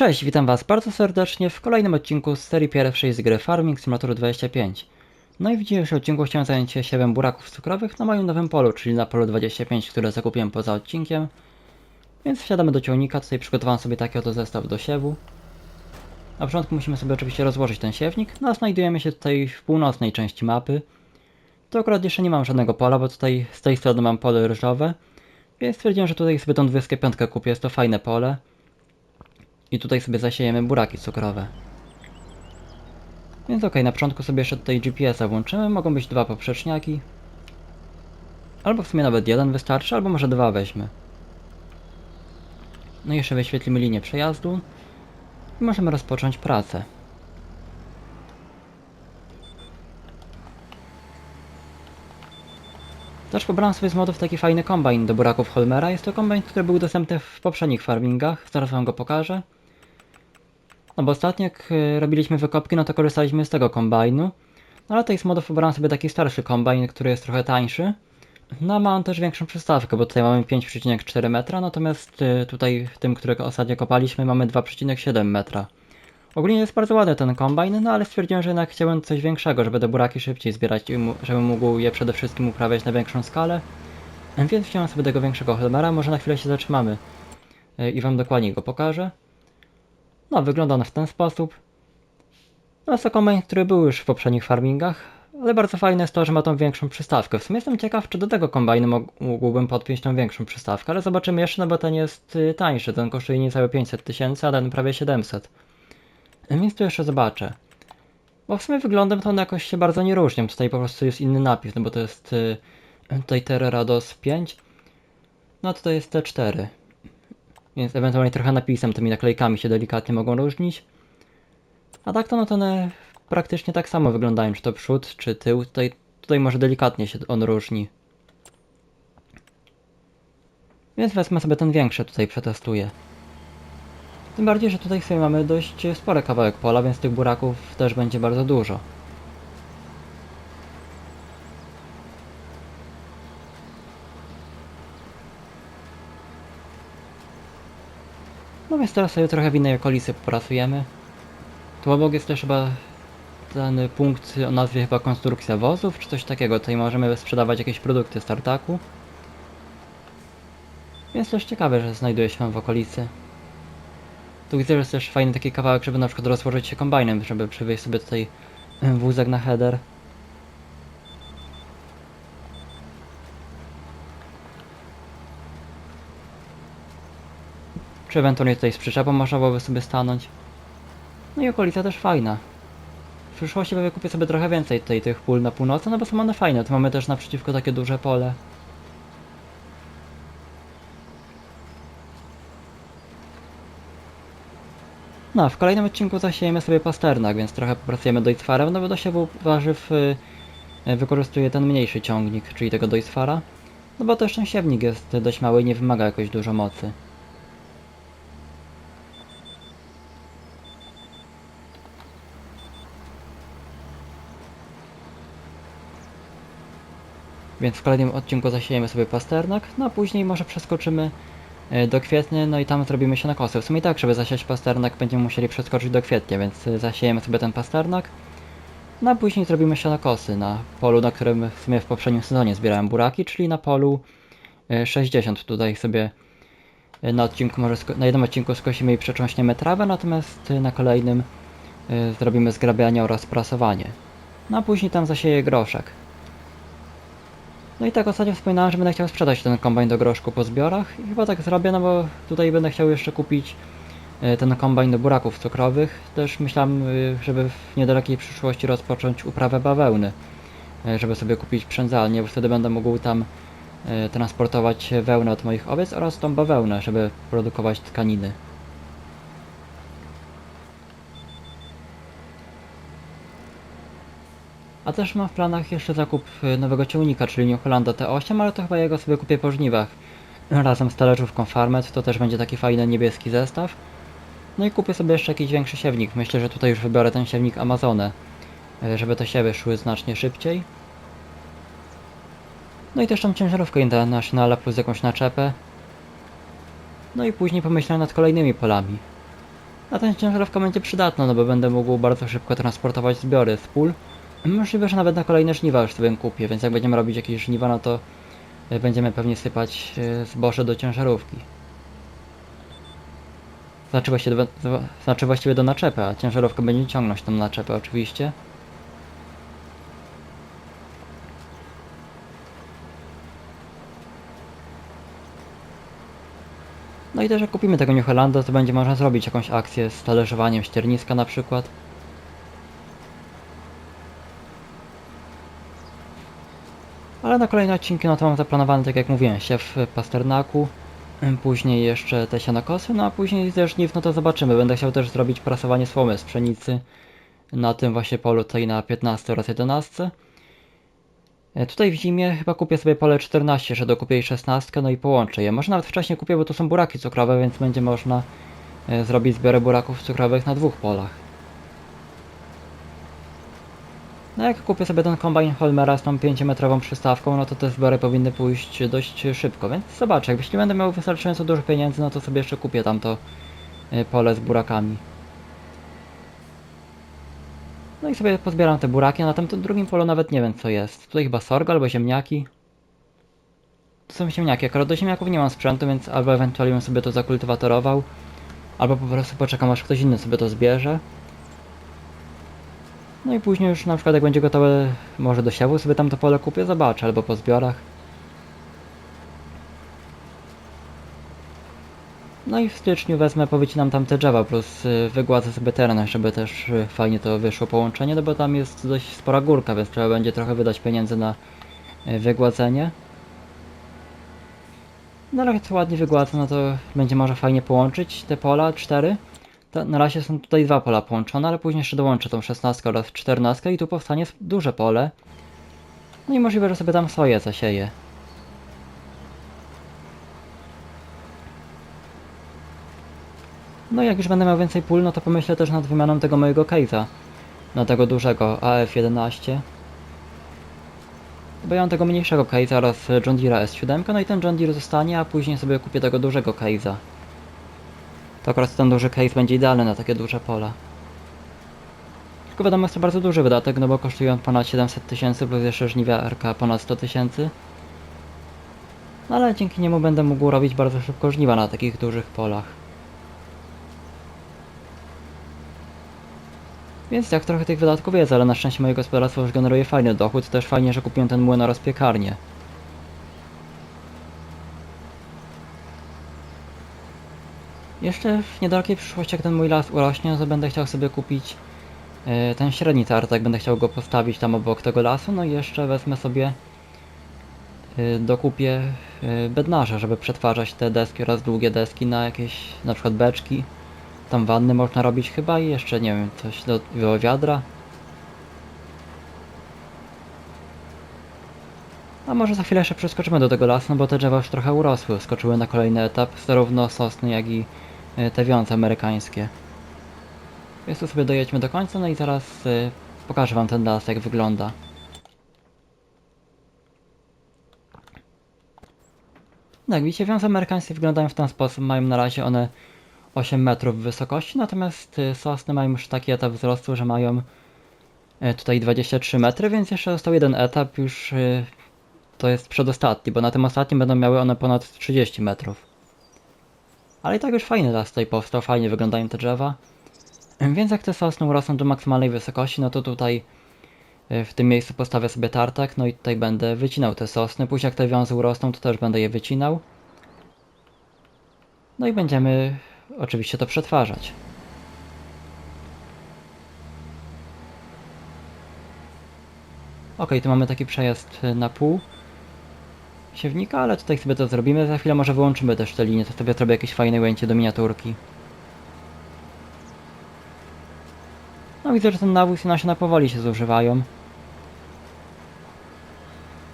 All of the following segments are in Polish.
Cześć, witam Was bardzo serdecznie w kolejnym odcinku z serii pierwszej z gry Farming Simulator 25. No i w dzisiejszym odcinku chciałem zająć się siewem buraków cukrowych na moim nowym polu, czyli na polu 25, które zakupiłem poza odcinkiem. Więc wsiadamy do ciągnika, tutaj przygotowałem sobie taki oto zestaw do siewu. Na początku musimy sobie oczywiście rozłożyć ten siewnik, no a znajdujemy się tutaj w północnej części mapy. Tu akurat jeszcze nie mam żadnego pola, bo tutaj z tej strony mam pole ryżowe, więc stwierdziłem, że tutaj sobie tą 25 kupię, jest to fajne pole. I tutaj sobie zasiejemy buraki cukrowe. Więc okej, na początku sobie jeszcze tutaj GPS-a włączymy. Mogą być dwa poprzeczniaki. Albo w sumie nawet jeden wystarczy, albo może dwa weźmy. No i jeszcze wyświetlimy linię przejazdu. I możemy rozpocząć pracę. Też pobrałem sobie z modów taki fajny kombajn do buraków Holmera. Jest to kombajn, który był dostępny w poprzednich farmingach. Zaraz wam go pokażę. No bo ostatnio jak y, robiliśmy wykopki, no to korzystaliśmy z tego kombajnu. No ale tutaj z modów pobrałem sobie taki starszy kombajn, który jest trochę tańszy. No ma on też większą przystawkę, bo tutaj mamy 5,4 metra, natomiast y, tutaj w tym, którego ostatnio kopaliśmy, mamy 2,7 metra. Ogólnie jest bardzo ładny ten kombajn, no ale stwierdziłem, że jednak chciałem coś większego, żeby te buraki szybciej zbierać i żebym mógł je przede wszystkim uprawiać na większą skalę. Więc wziąłem sobie tego większego Helmera, może na chwilę się zatrzymamy y, i wam dokładnie go pokażę. No, wygląda on w ten sposób. No, jest to który był już w poprzednich farmingach, ale bardzo fajne jest to, że ma tą większą przystawkę. W sumie jestem ciekaw, czy do tego kombajnu mógłbym podpiąć tą większą przystawkę, ale zobaczymy jeszcze, no bo ten jest y, tańszy. Ten kosztuje niecałe 500 tysięcy, a ten prawie 700. Więc tu jeszcze zobaczę. Bo w sumie wyglądem to one jakoś się bardzo nie różnią. Tutaj po prostu jest inny napis, no bo to jest y, tutaj Terrados 5. No tutaj jest T4. Więc ewentualnie trochę napisem, tymi naklejkami się delikatnie mogą różnić. A tak to no to one praktycznie tak samo wyglądają, czy to przód, czy tył. Tutaj, tutaj może delikatnie się on różni. Więc wezmę sobie ten większy tutaj przetestuję. Tym bardziej, że tutaj sobie mamy dość spory kawałek pola, więc tych buraków też będzie bardzo dużo. Więc teraz sobie trochę w innej okolicy popracujemy. Tu obok jest też chyba ten punkt o nazwie chyba konstrukcja wozów, czy coś takiego. Tutaj możemy sprzedawać jakieś produkty z tartaku. Więc też ciekawe, że znajduje się w okolicy. Tu widzę, że jest też fajny taki kawałek, żeby na przykład rozłożyć się kombajnem, żeby przywieźć sobie tutaj wózek na header. Czy ewentualnie tutaj z przyczepą można byłoby sobie stanąć. No i okolica też fajna. W przyszłości pewnie kupię sobie trochę więcej tutaj tych pól na północy, no bo są one fajne. Tu mamy też naprzeciwko takie duże pole. No, w kolejnym odcinku zasiejemy sobie pasternak, więc trochę popracujemy dojcwarem, no bo do siewu warzyw y, y, wykorzystuje ten mniejszy ciągnik, czyli tego dojcwara. No bo też ten siewnik jest dość mały i nie wymaga jakoś dużo mocy. Więc w kolejnym odcinku zasiejemy sobie pasternak, no a później może przeskoczymy e, do kwietnia, no i tam zrobimy się na kosy. W sumie tak, żeby zasiać pasternak będziemy musieli przeskoczyć do kwietnia, więc e, zasiejemy sobie ten pasternak. No a później zrobimy się na kosy na polu, na którym w sumie w poprzednim sezonie zbierałem buraki, czyli na polu e, 60. Tutaj sobie e, na odcinku, może na jednym odcinku skosimy i przecząśniemy trawę, natomiast e, na kolejnym e, zrobimy zgrabianie oraz prasowanie. No a później tam zasieję groszek. No i tak ostatnio wspominałem, że będę chciał sprzedać ten kombajn do groszku po zbiorach i chyba tak zrobię, no bo tutaj będę chciał jeszcze kupić e, ten kombajn do buraków cukrowych. Też myślałem, y, żeby w niedalekiej przyszłości rozpocząć uprawę bawełny, e, żeby sobie kupić przędzalnię, bo wtedy będę mógł tam e, transportować wełnę od moich owiec oraz tą bawełnę, żeby produkować tkaniny. A też mam w planach jeszcze zakup y, nowego ciągnika, czyli New Hollanda T8, ale to chyba jego sobie kupię po żniwach. Razem z talerzówką Farmet, to też będzie taki fajny niebieski zestaw. No i kupię sobie jeszcze jakiś większy siewnik. Myślę, że tutaj już wybiorę ten siewnik Amazonę, y, żeby te siewy szły znacznie szybciej. No i też tą ciężarówkę Internationala plus jakąś naczepę. No i później pomyślę nad kolejnymi polami. A ta ciężarówka będzie przydatna, no bo będę mógł bardzo szybko transportować zbiory z pól. Możliwe, że nawet na kolejne żniwa już sobie kupię, więc jak będziemy robić jakieś żniwa, no to y, będziemy pewnie sypać y, zboże do ciężarówki. Znaczy właściwie, do, znaczy właściwie do naczepy, a ciężarówka będzie ciągnąć tą naczepę oczywiście. No i też jak kupimy tego New to będzie można zrobić jakąś akcję z talerzowaniem ścierniska na przykład. Ale na kolejne odcinki no to mam zaplanowane, tak jak mówiłem, siew pasternaku, później jeszcze te sianokosy, no a później też żniw, no to zobaczymy. Będę chciał też zrobić prasowanie słomy z pszenicy na tym właśnie polu tutaj na 15 oraz 11. E, Tutaj w zimie chyba kupię sobie pole 14, że dokupię i 16, no i połączę je. Może nawet wcześniej kupię, bo to są buraki cukrowe, więc będzie można e, zrobić zbiory buraków cukrowych na dwóch polach. No jak kupię sobie ten kombajn Holmera z tą 5-metrową przystawką, no to te zbiory powinny pójść dość szybko, więc zobaczę. Jeśli będę miał wystarczająco dużo pieniędzy, no to sobie jeszcze kupię tamto e, pole z burakami. No i sobie pozbieram te buraki, a na tamtym drugim polu nawet nie wiem co jest. Tutaj chyba sorgo albo ziemniaki. To są ziemniaki, akurat do ziemniaków nie mam sprzętu, więc albo ewentualnie bym sobie to zakultywatorował, albo po prostu poczekam aż ktoś inny sobie to zbierze. No i później już na przykład jak będzie gotowe, może do siewu sobie tam to pole kupię, zobaczę, albo po zbiorach. No i w styczniu wezmę, powycinam tam te drzewa, plus y, wygładzę sobie teren, żeby też y, fajnie to wyszło połączenie, no bo tam jest dość spora górka, więc trzeba będzie trochę wydać pieniędzy na y, wygładzenie. No ale jak to ładnie wygładzę, no to będzie może fajnie połączyć te pola, cztery. To na razie są tutaj dwa pola połączone, ale później jeszcze dołączę tą 16 oraz 14 i tu powstanie duże pole. No i możliwe, że sobie tam soję zasieję. No jak już będę miał więcej pól, no to pomyślę też nad wymianą tego mojego case'a. Na tego dużego AF11. Bo ja mam tego mniejszego case'a oraz John Deere'a S7, no i ten John Deere zostanie, a później sobie kupię tego dużego case'a. To akurat ten duży case będzie idealny na takie duże pola. Tylko wiadomo, jest to bardzo duży wydatek, no bo kosztuje on ponad 700 tysięcy plus jeszcze żniwia RK ponad 100 tysięcy. No ale dzięki niemu będę mógł robić bardzo szybko żniwa na takich dużych polach. Więc tak trochę tych wydatków jest, ale na szczęście moje gospodarstwo już generuje fajny dochód. Też fajnie, że kupiłem ten młyn oraz piekarnię. Jeszcze w niedalekiej przyszłości, jak ten mój las urośnie, to będę chciał sobie kupić e, ten średni tartak. Będę chciał go postawić tam obok tego lasu. No i jeszcze wezmę sobie, e, dokupię e, bednarza, żeby przetwarzać te deski oraz długie deski na jakieś, na przykład beczki. Tam wanny można robić chyba i jeszcze nie wiem, coś do, do wiadra. A może za chwilę jeszcze przeskoczymy do tego lasu, no bo te drzewa już trochę urosły, skoczyły na kolejny etap, zarówno sosny, jak i te wiące amerykańskie. Więc tu sobie dojedźmy do końca, no i zaraz e, pokażę wam ten las, jak wygląda. Jak widzicie, wiązy amerykańskie wyglądają w ten sposób, mają na razie one 8 metrów wysokości, natomiast y, sosny mają już taki etap wzrostu, że mają y, tutaj 23 metry, więc jeszcze został jeden etap, już y, to jest przedostatni, bo na tym ostatnim będą miały one ponad 30 metrów. Ale i tak już fajny las tutaj powstał, fajnie wyglądają te drzewa. Więc jak te sosny urosną do maksymalnej wysokości, no to tutaj w tym miejscu postawię sobie tartak, no i tutaj będę wycinał te sosny. Później jak te wiązy urosną, to też będę je wycinał. No i będziemy oczywiście to przetwarzać. Ok, tu mamy taki przejazd na pół siewnika, ale tutaj sobie to zrobimy. Za chwilę może wyłączymy też te linie, to sobie zrobię jakieś fajne ujęcie do miniaturki. No widzę, że ten nawóz i nasiona powoli się zużywają.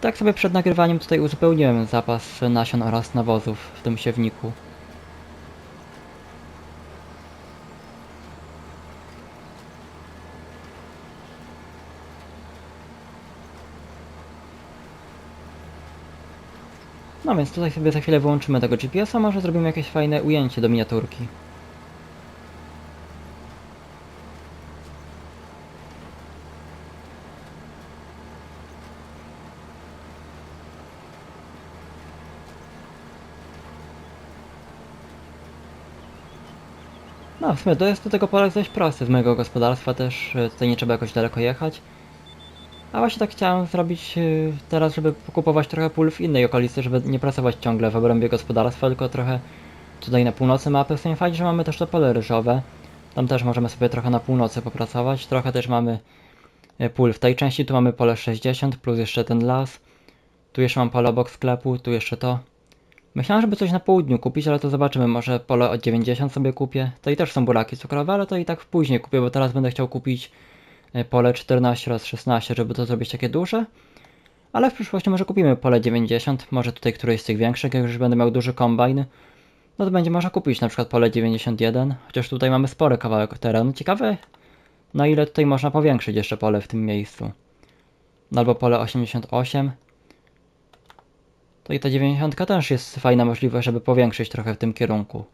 Tak sobie przed nagrywaniem tutaj uzupełniłem zapas nasion oraz nawozów w tym siewniku. No więc tutaj sobie za chwilę wyłączymy tego GPS-a, może zrobimy jakieś fajne ujęcie do miniaturki. No, w sumie to jest do tego pole dość proste z mojego gospodarstwa też, e, tutaj nie trzeba jakoś daleko jechać. A właśnie tak chciałem zrobić e, teraz, żeby kupować trochę pól w innej okolicy, żeby nie pracować ciągle w obrębie gospodarstwa, tylko trochę tutaj na północy mapy. W sumie fajnie, że mamy też to pole ryżowe. Tam też możemy sobie trochę na północy popracować. Trochę też mamy e, pól w tej części. Tu mamy pole 60 plus jeszcze ten las. Tu jeszcze mam pole obok sklepu, tu jeszcze to. Myślałem, żeby coś na południu kupić, ale to zobaczymy. Może pole od 90 sobie kupię. To i też są buraki cukrowe, ale to i tak później kupię, bo teraz będę chciał kupić pole 14 oraz 16, żeby to zrobić takie duże. Ale w przyszłości może kupimy pole 90, może tutaj któreś z tych większych, jak już będę miał duży kombajn. No to będzie można kupić na przykład pole 91, chociaż tutaj mamy spory kawałek terenu. Ciekawe, na ile tutaj można powiększyć jeszcze pole w tym miejscu. No albo pole 88. To i ta 90 też jest fajna możliwość, żeby powiększyć trochę w tym kierunku.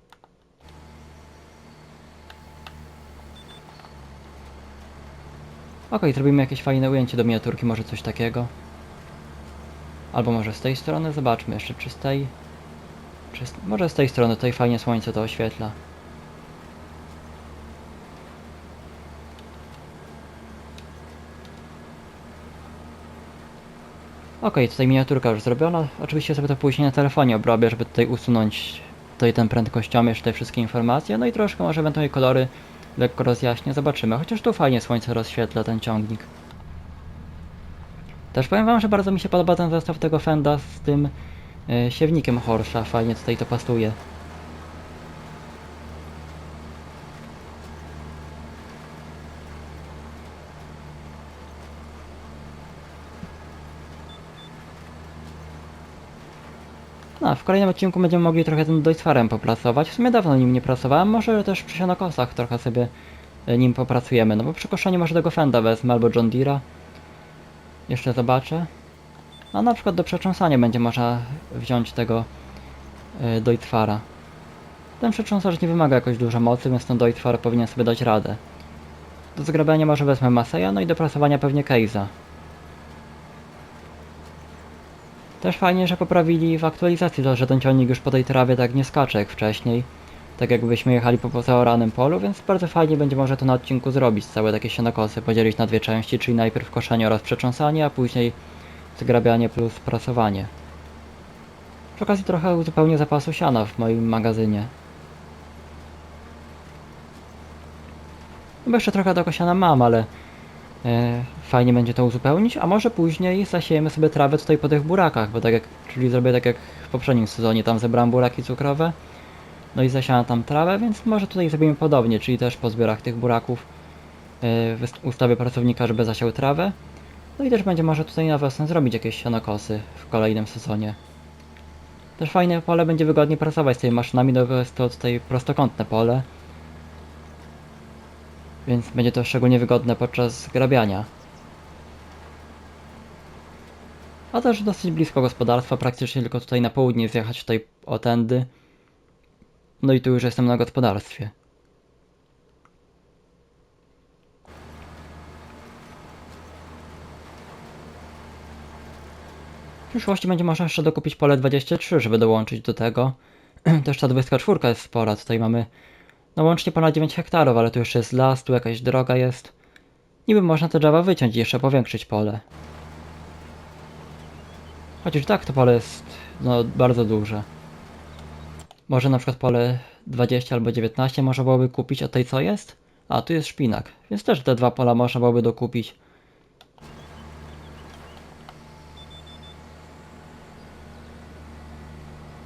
Okej, zrobimy jakieś fajne ujęcie do miniaturki, może coś takiego. Albo może z tej strony, zobaczmy jeszcze czy z tej. Czy z... Może z tej strony, tutaj fajnie słońce to oświetla. Okej, tutaj miniaturka już zrobiona. Oczywiście sobie to później na telefonie obrobię, żeby tutaj usunąć tutaj ten prędkościomierz, te wszystkie informacje. No i troszkę może ewentualnie kolory lekko rozjaśnię, zobaczymy. Chociaż tu fajnie słońce rozświetla ten ciągnik. Też powiem wam, że bardzo mi się podoba ten zestaw tego Fenda z tym e, siewnikiem Horsza. Fajnie tutaj to pasuje. No, w kolejnym odcinku będziemy mogli trochę tym Deutzfarem popracować. W sumie dawno nim nie pracowałem, może też przy sianokosach trochę sobie e, nim popracujemy. No bo przy koszeniu może tego Fenda wezmę albo John Deere'a. Jeszcze zobaczę. A na przykład do przetrząsania będzie można wziąć tego y. Ten przetrząsacz nie wymaga jakoś dużo mocy, więc ten Deutzfar powinien sobie dać radę. Do zgrabiania może wezmę Maseja, no i do prasowania pewnie Keiza. Też fajnie, że poprawili w aktualizacji to, że ten ciągnik już po tej trawie tak nie skacze jak wcześniej. Tak jakbyśmy jechali po pozaoranym polu, więc bardzo fajnie będzie można to na odcinku zrobić, całe takie sianokosy, podzielić na dwie części, czyli najpierw koszenie oraz przetrząsanie, a później zgrabianie plus prasowanie. Przy okazji trochę uzupełnię zapasu siana w moim magazynie. Bo jeszcze trochę tego siana mam, ale fajnie będzie to uzupełnić, a może później zasiejemy sobie trawę tutaj po tych burakach, bo tak jak, czyli zrobię tak jak w poprzednim sezonie, tam zebrałem buraki cukrowe, no i zasiałem tam trawę, więc może tutaj zrobimy podobnie, czyli też po zbiorach tych buraków e, ustawię pracownika, żeby zasiał trawę, no i też będzie może tutaj na wiosnę zrobić jakieś sianokosy w kolejnym sezonie. Też fajne pole będzie wygodnie pracować z tymi maszynami, no bo jest to tutaj prostokątne pole. Więc będzie to szczególnie wygodne podczas grabiania. A też dosyć blisko gospodarstwa, praktycznie tylko tutaj na południe zjechać tutaj o tędy. No i tu już jestem na gospodarstwie. W przyszłości będzie można jeszcze dokupić pole 23, żeby dołączyć do tego. Też ta 24 jest spora, tutaj mamy no łącznie ponad 9 hektarów, ale tu jeszcze jest las, tu jakaś droga jest. Niby można te drzewa wyciąć i jeszcze powiększyć pole. Chociaż tak to pole jest no bardzo duże. Może na przykład pole 20 albo 19 można byłoby kupić od tej co jest? A, tu jest szpinak, więc też te dwa pola można byłoby dokupić.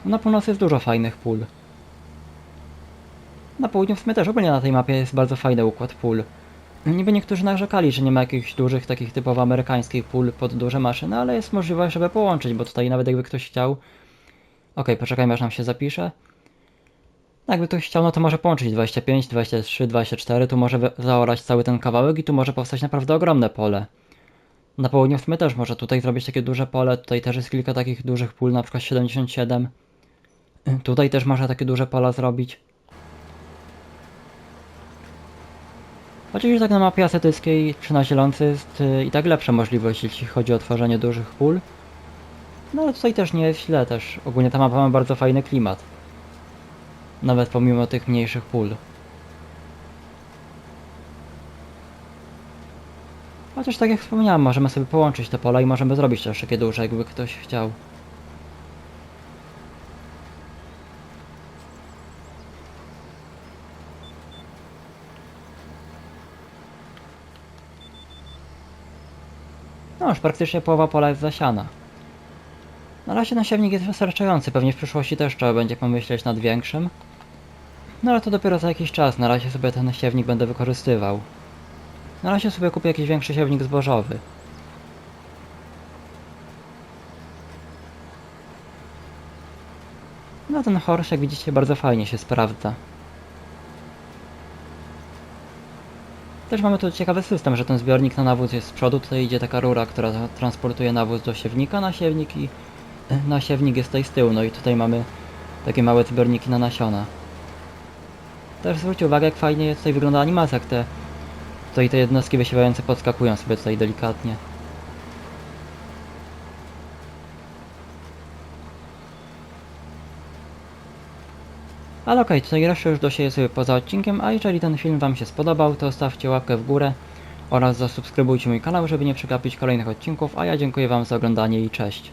Na północy jest dużo fajnych pól. Na południu w sumie też ogólnie na tej mapie jest bardzo fajny układ pól. Niby niektórzy narzekali, że nie ma jakichś dużych, takich typowo amerykańskich pól pod duże maszyny, ale jest możliwość, żeby połączyć, bo tutaj nawet jakby ktoś chciał... Okej, poczekajmy aż nam się zapisze. Jakby ktoś chciał, no to może połączyć 25, 23, 24, tu może zaorać cały ten kawałek i tu może powstać naprawdę ogromne pole. Na południu w sumie też może tutaj zrobić takie duże pole, tutaj też jest kilka takich dużych pól, na przykład 77. Tutaj też można takie duże pola zrobić. Oczywiście tak na mapie asetyckiej 13 lący jest y, i tak lepsza możliwość, jeśli chodzi o tworzenie dużych pól. No ale tutaj też nie jest źle też. Ogólnie ta mapa ma bardzo fajny klimat. Nawet pomimo tych mniejszych pól. Chociaż tak jak wspomniałem, możemy sobie połączyć te pola i możemy zrobić też takie duże, jakby ktoś chciał. Już praktycznie połowa pola jest zasiana. Na razie nasiewnik jest wystarczający, pewnie w przyszłości też trzeba będzie pomyśleć nad większym. No ale to dopiero za jakiś czas, na razie sobie ten siewnik będę wykorzystywał. Na razie sobie kupię jakiś większy siewnik zbożowy. No ten horse, jak widzicie, bardzo fajnie się sprawdza. Też mamy tu ciekawy system, że ten zbiornik na nawóz jest z przodu, tutaj idzie taka rura, która transportuje nawóz do siewnika, na siewnik i na siewnik jest tutaj z tyłu, no i tutaj mamy takie małe zbiorniki na nasiona. Też zwróćcie uwagę, jak fajnie tutaj wygląda animacja, jak te tutaj te jednostki wysiewające podskakują sobie tutaj delikatnie. Ale okej, tutaj resztę już dosieję sobie poza odcinkiem, a jeżeli ten film Wam się spodobał, to stawcie łapkę w górę oraz zasubskrybujcie mój kanał, żeby nie przegapić kolejnych odcinków, a ja dziękuję Wam za oglądanie i cześć.